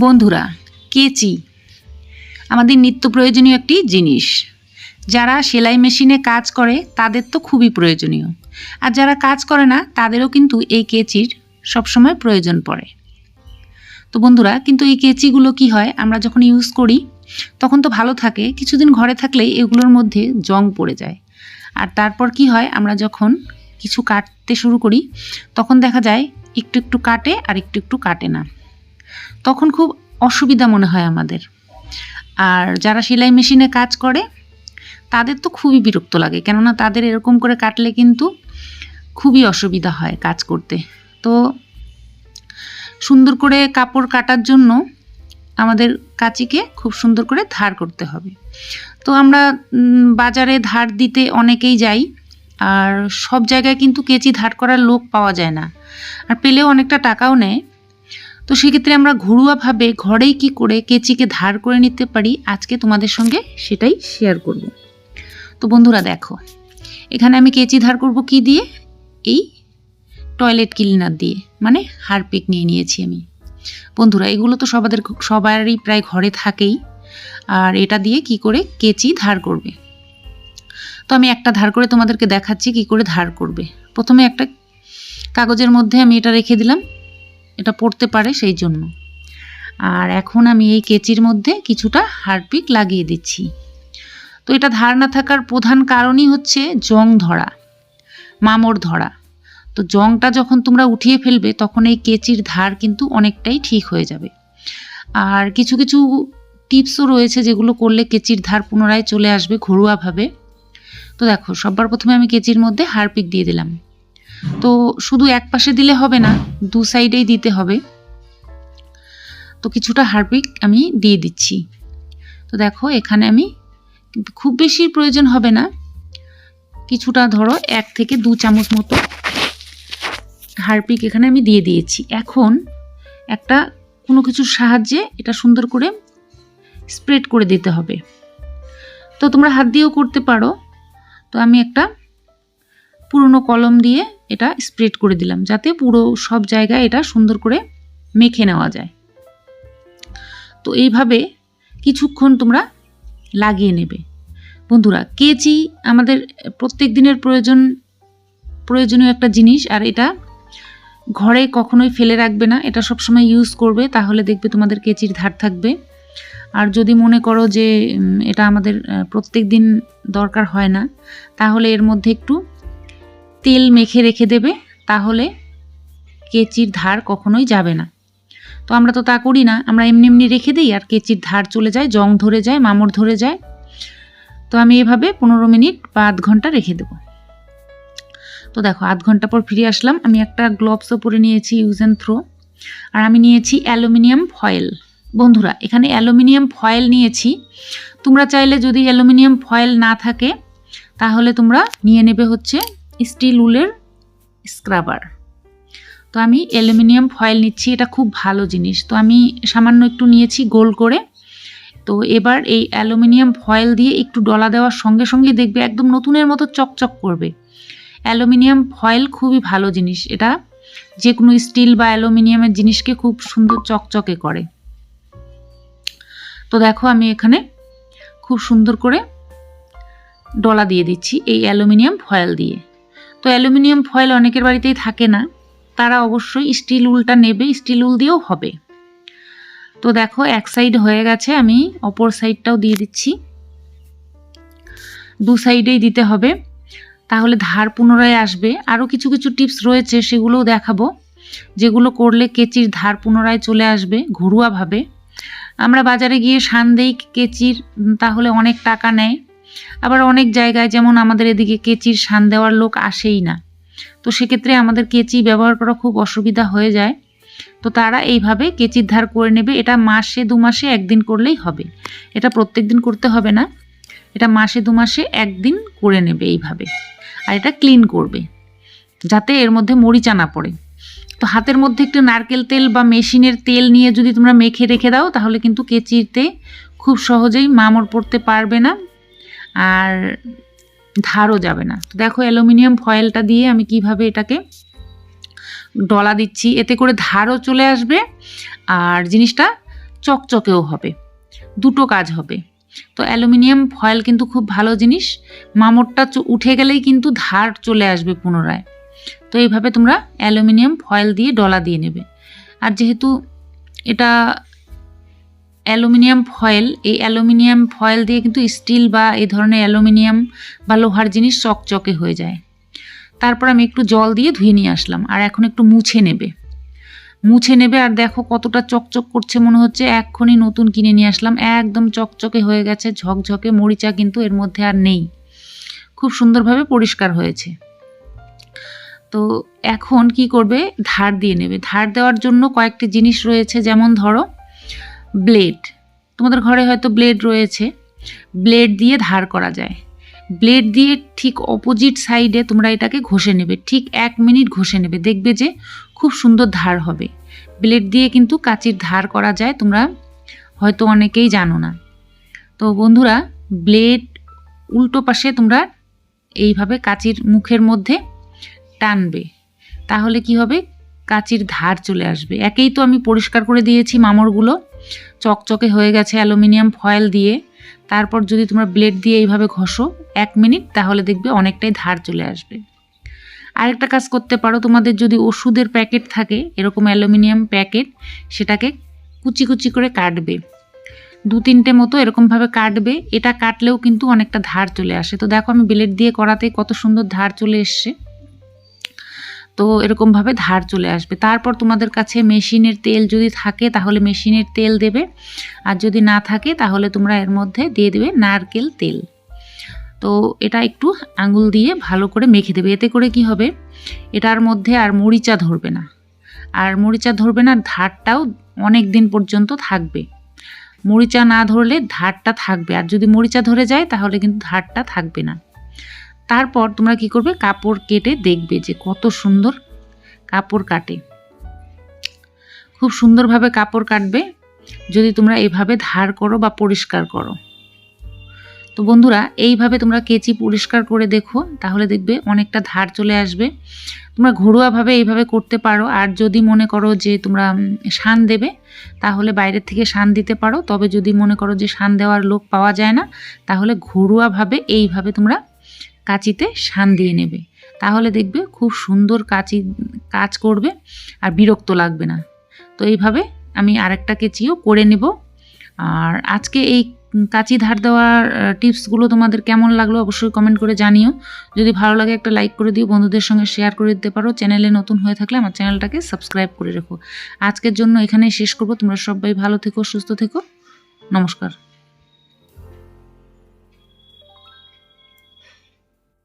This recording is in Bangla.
বন্ধুরা, কেচি। আমাদের নিত্য প্রয়োজনীয় একটি জিনিস। যারা সেলাই মেশিনে কাজ করে, তাদের তো খুবই প্রয়োজনীয়। আর যারা কাজ করে না, তাদেরও কিন্তু এই কেচির সবসময় প্রয়োজন পড়ে। তো বন্ধুরা, কিন্তু এই কেচিগুলো কি হয়, আমরা যখন ইউজ করি, তখন তো ভালো থাকে। কিছুদিন ঘরে থাকলেই এগুলোর মধ্যে জং পড়ে যায়। আর তারপর কি হয়, আমরা যখন কিছু কাটতে শুরু করি, তখন দেখা যায় একটু একটু কাটে আর একটু একটু কাটে না। তখন খুব অসুবিধা মনে হয় আমাদের। আর যারা সেলাই মেশিনে কাজ করে, তাদের তো খুবই বিরক্ত লাগে। কেননা তাদের এরকম করে কাটলে কিন্তু খুবই অসুবিধা হয় কাজ করতে। তো সুন্দর করে কাপড় কাটার জন্য আমাদের কাচিকে খুব সুন্দর করে ধার করতে হবে। তো আমরা বাজারে ধার দিতে অনেকেই যাই, আর সব জায়গায় কিন্তু কেচি ধার করার লোক পাওয়া যায় না। আর পেলেও অনেকটা টাকাও নেয়। তো সেক্ষেত্রে আমরা ঘরোয়াভাবে ঘরেই কি করে কেচিকে ধার করে নিতে পারি, আজকে তোমাদের সঙ্গে সেটাই শেয়ার করব। তো বন্ধুরা দেখো, এখানে আমি কেচি ধার করব কি দিয়ে? এই টয়লেট ক্লিনার দিয়ে মানে হারপিক নিয়ে নিয়েছি আমি। বন্ধুরা, এগুলো তো সবাদের সবারই প্রায় ঘরে থাকেই, আর এটা দিয়ে কি করে কেচি ধার করবে। তো আমি একটা ধার করে তোমাদেরকে দেখাচ্ছি কি করে ধার করবে। প্রথমে একটা কাগজের মধ্যে আমি এটা রেখে দিলাম। এটা পড়তে পারে সেই জন্য। আর এখন আমি এই কেচির মধ্যে কিছুটা হারপিক লাগিয়ে দিচ্ছি। তো এটা ধার না থাকার প্রধান কারণই হচ্ছে জং ধরা, মামর ধরা। তো জংটা যখন তোমরা উঠিয়ে ফেলবে, তখন এই কেচির ধার কিন্তু অনেকটাই ঠিক হয়ে যাবে। আর কিছু কিছু টিপসও রয়েছে যেগুলো করলে কেচির ধার পুনরায় চলে আসবে ঘরোয়াভাবে। তো দেখো, সবার প্রথমে আমি কেচির মধ্যে হারপিক দিয়ে দিলাম। তো শুধু এক পাশে দিলে হবে না, দু সাইডেই দিতে হবে। তো কিছুটা হারপিক আমি দিয়ে দিচ্ছি। তো দেখো, এখানে আমি খুব বেশি প্রয়োজন হবে না। কিছুটা ধরো এক থেকে দু চামচ মতো হারপিক এখানে আমি দিয়ে দিয়েছি। এখন একটা কোনো কিছুর সাহায্যে এটা সুন্দর করে স্প্রেড করে দিতে হবে। তো তোমরা হাত দিয়েও করতে পারো। তো আমি একটা পুরনো কলম দিয়ে এটা স্প্রেড করে দিলাম, যাতে পুরো সব জায়গায় এটা সুন্দর করে মেখে নেওয়া যায়। তো এইভাবে কিছুক্ষণ তোমরা লাগিয়ে নেবে। বন্ধুরা, কেচি আমাদের প্রত্যেক দিনের প্রয়োজন, প্রয়োজনীয় একটা জিনিস, আর এটা ঘরে কখনোই ফেলে রাখবে না। এটা সবসময় ইউজ করবে, তাহলে দেখবে তোমাদের কেচির ধার থাকবে। আর যদি মনে করো যে এটা আমাদের প্রত্যেক দিন দরকার হয় না, তাহলে এর মধ্যে একটু তেল মেখে রেখে দেবে, তাহলে কেচির ধার কখনোই যাবে না। তো আমরা তো তা করি না, আমরা এমনি এমনি রেখে দিই আর কেচির ধার চলে যায়, জং ধরে যায়, মামড় ধরে যায়। তো আমি এভাবে পনেরো মিনিট বা আধ ঘণ্টা রেখে দেবো। তো দেখো, আধ ঘণ্টা পর ফিরে আসলাম, আমি একটা গ্লোভসও পরে নিয়েছি ইউজ অ্যান্ড থ্রো আর আমি নিয়েছি অ্যালুমিনিয়াম ফয়েল। বন্ধুরা, এখানে অ্যালুমিনিয়াম ফয়েল নিয়েছি, তোমরা চাইলে যদি অ্যালুমিনিয়াম ফয়েল না থাকে, তাহলে তোমরা নিয়ে নেবে হচ্ছে স্টিল উলের স্ক্রাবার। তো আমি অ্যালুমিনিয়াম ফয়েল নিচ্ছি, এটা খুব ভালো জিনিস। তো আমি সামান্য একটু নিয়েছি গোল করে। তো এবার এই অ্যালুমিনিয়াম ফয়েল দিয়ে একটু ডলা দেওয়ার সঙ্গে সঙ্গে দেখবে একদম নতুনের মতো চকচক করবে। অ্যালুমিনিয়াম ফয়েল খুবই ভালো জিনিস। এটা যে কোনো স্টিল বা অ্যালুমিনিয়ামের জিনিসকে খুব সুন্দর চকচকে করে। তো দেখো আমি এখানে খুব সুন্দর করে ডলা দিয়ে দিচ্ছি এই অ্যালুমিনিয়াম ফয়েল দিয়ে। তো অ্যালুমিনিয়াম ফয়েল অনেকের বাড়িতেই থাকে না। তারা অবশ্যই স্টিল উলটা নেবে, স্টিল উল দিয়েও হবে। তো দেখো, এক সাইড হয়ে গেছে, আমি অপর সাইডটাও দিয়ে দিচ্ছি। দু সাইডেই দিতে হবে। তাহলে ধার পুনরায় আসবে। আরও কিছু কিছু টিপস রয়েছে, সেগুলোও দেখাবো। যেগুলো করলে কেচির ধার পুনরায় চলে আসবে ঘরোয়াভাবে। আমরা বাজারে গিয়ে শান দেই কেচির তাহলে অনেক টাকা নেয়। আবার অনেক জায়গায় যেমন আমাদের এদিকে কেচির সান দেওয়ার লোক আসেই না। তো সেক্ষেত্রে আমাদের কেচি ব্যবহার করা খুব অসুবিধা হয়ে যায়। তো তারা এইভাবে কেচির ধার করে নেবে। এটা মাসে দু মাসে একদিন করলেই হবে। এটা প্রত্যেক দিন করতে হবে না। এটা মাসে দু মাসে একদিন করে নেবে এইভাবে। আর এটা ক্লিন করবে। যাতে এর মধ্যে মরিচা না পড়ে। তো হাতের মধ্যে একটু নারকেল তেল বা মেশিনের তেল নিয়ে যদি তোমরা মেখে রেখে দাও, তাহলে কিন্তু কেচিতে খুব সহজেই মামড় পড়তে পারবে না। আর ধারও যাবে না। তো দেখো, অ্যালুমিনিয়াম ফয়েলটা দিয়ে আমি কীভাবে এটাকে ডলা দিচ্ছি, এতে করে ধারও চলে আসবে আর জিনিসটা চকচকেও হবে, দুটো কাজ হবে। তো অ্যালুমিনিয়াম ফয়েল কিন্তু খুব ভালো জিনিস, মামরটা উঠে গেলেই কিন্তু ধার চলে আসবে পুনরায়। তো এইভাবে তোমরা অ্যালুমিনিয়াম ফয়েল দিয়ে ডলা দিয়ে নেবে। আর যেহেতু এটা অ্যালুমিনিয়াম ফয়েল, এই অ্যালুমিনিয়াম ফয়েল দিয়ে কিন্তু স্টিল বা এই ধরনের অ্যালুমিনিয়াম বা লোহার জিনিস চকচকে হয়ে যায়। তারপর আমি একটু জল দিয়ে ধুয়ে নিয়ে আসলাম আর এখন একটু মুছে নেবে। মুছে নেবে আর দেখো কতটা চকচক করছে মনে হচ্ছে, এক্ষুনি নতুন কিনে নিয়ে আসলাম, একদম চকচকে হয়ে গেছে, ঝকঝকে, মরিচা কিন্তু এর মধ্যে আর নেই। খুব সুন্দরভাবে পরিষ্কার হয়েছে। তো এখন কি করবে? ধার দিয়ে নেবে। ধার দেওয়ার জন্য কয়েকটি জিনিস রয়েছে, যেমন ধরো ব্লেড। তোমাদের ঘরে হয়তো ব্লেড রয়েছে। ব্লেড দিয়ে ধার করা যায়। ব্লেড দিয়ে ঠিক অপোজিট সাইডে তোমরা এটাকে ঘষে নেবে। ঠিক এক মিনিট ঘষে নেবে। দেখবে যে খুব সুন্দর ধার হবে। ব্লেড দিয়ে কিন্তু কাচির ধার করা যায়। তোমরা হয়তো অনেকেই জানো না। তো বন্ধুরা, ব্লেড উল্টো পাশে তোমরা এইভাবে কাচির মুখের মধ্যে টানবে। তাহলে কি হবে? কাচির ধার চলে আসবে। একেই তো আমি পরিষ্কার করে দিয়েছি মামরগুলো। চকচকে হয়ে গেছে অ্যালুমিনিয়াম ফয়েল দিয়ে। তারপর যদি তোমরা ব্লেড দিয়ে এইভাবে ঘষো এক মিনিট, তাহলে দেখবে অনেকটাই ধার চলে আসবে। আরেকটা কাজ করতে পারো, তোমাদের যদি ওষুধের প্যাকেট থাকে, এরকম অ্যালুমিনিয়াম প্যাকেট, সেটাকে কুচি কুচি করে কাটবে। দু তিনটে মতো এরকমভাবে কাটবে, এটা কাটলেও কিন্তু অনেকটা ধার চলে আসে। তো দেখো আমি ব্লেড দিয়ে করাতে কত সুন্দর ধার চলে এসছে। তো এরকমভাবে ধার চলে আসবে। তারপর তোমাদের কাছে মেশিনের তেল যদি থাকে, তাহলে মেশিনের তেল দেবে। আর যদি না থাকে, তাহলে তোমরা এর মধ্যে দিয়ে দেবে নারকেল তেল। তো এটা একটু আঙুল দিয়ে ভালো করে মেখে দেবে। এতে করে কি হবে? এটার মধ্যে আর মরিচা ধরবে না। আর মরিচা ধরবে না, ধারটাও অনেক দিন পর্যন্ত থাকবে। মরিচা না ধরলে ধারটা থাকবে। আর যদি মরিচা ধরে যায়, তাহলে কিন্তু ধারটা থাকবে না। তারপর তোমরা কি করবে? কাপড় কেটে দেখবে যে কত সুন্দর কাপড় কাটে। খুব সুন্দরভাবে কাপড় কাটবে। যদি তোমরা এভাবে ধার করো বা পরিষ্কার করো। তো বন্ধুরা, এইভাবে তোমরা কেচি পরিষ্কার করে দেখো, তাহলে দেখবে অনেকটা ধার চলে আসবে। তোমরা ঘরোয়াভাবে এইভাবে করতে পারো। আর যদি মনে করো যে তোমরা শান দেবে, তাহলে বাইরের থেকে শান দিতে পারো। তবে যদি মনে করো যে শান দেওয়ার লোক পাওয়া যায় না, তাহলে ঘরোয়াভাবে এইভাবে তোমরা কাঁচিতে শান দিয়ে নেবে। তাহলে দেখবে খুব সুন্দর কাঁচি, কাজ করবে আর বিরক্ত লাগবে না। তো এইভাবে আমি আরেকটা কেচিও করে নেব। আর আজকে এই কাঁচি ধার দেওয়ার টিপসগুলো তোমাদের কেমন লাগল অবশ্যই কমেন্ট করে জানিও। যদি ভালো লাগে একটা লাইক করে দিও, বন্ধুদের সঙ্গে শেয়ার করে দিতে পারো। চ্যানেলে নতুন হয়ে থাকলে আমার চ্যানেলটাকে সাবস্ক্রাইব করে রেখো। আজকের জন্য এখানেই শেষ করব। তোমরা সবাই ভালো থেকো, সুস্থ থেকো। নমস্কার।